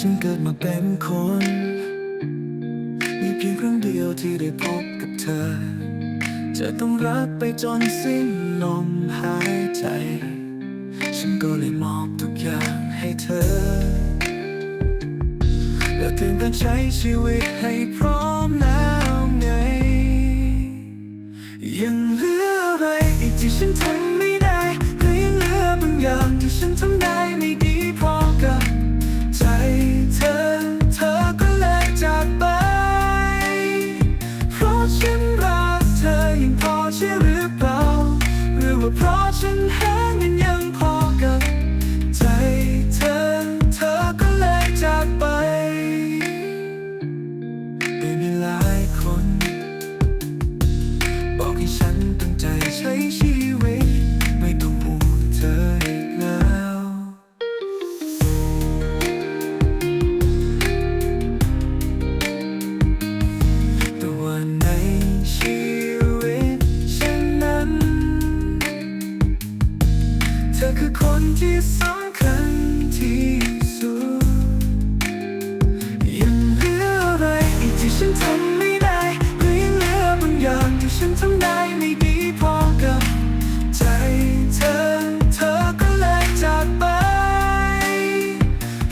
ฉันเกิดมาเป็นคน มีเพียงครั้งเดียวที่ได้พบกับเธอ จะต้องรักไปจนสิ้นลมหายใจ ฉันก็เลยมอบทุกอย่างให้เธอ และเตรียมการใช้ชีวิตให้พร้อมแล้วไง ยังเหลืออะไรอีกที่ฉันทำไม่ได้หรือยังเหลือบางอย่างที่ฉันทำได้ ใช่หรือเปล่าหรือว่าเพราะฉันหา คนที่สำคัญที่สุดยังเหลืออะไรอีกที่ฉันทำไม่ได้หรือยังเหลือบางอย่างที่ฉันทำได้ไม่ดีพอกับใจเธอ เธอก็เลยจากไป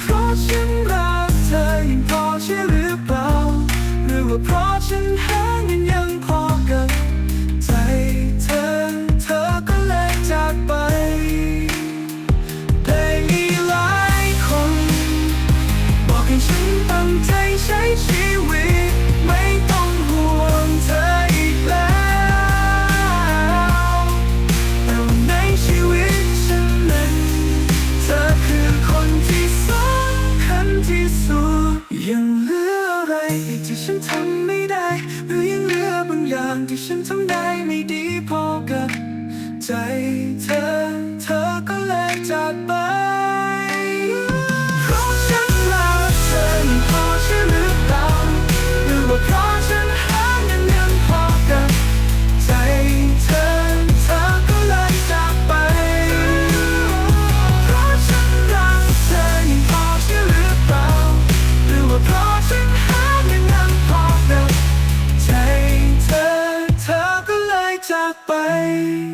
เพราะฉันรักเธอยังพอใช่หรือเปล่า หรือว่าเพราะฉัน ทำไม่ได้ หรือยังเหลือบางอย่างที่ฉันทำได้ไม่ดีพอกับ day.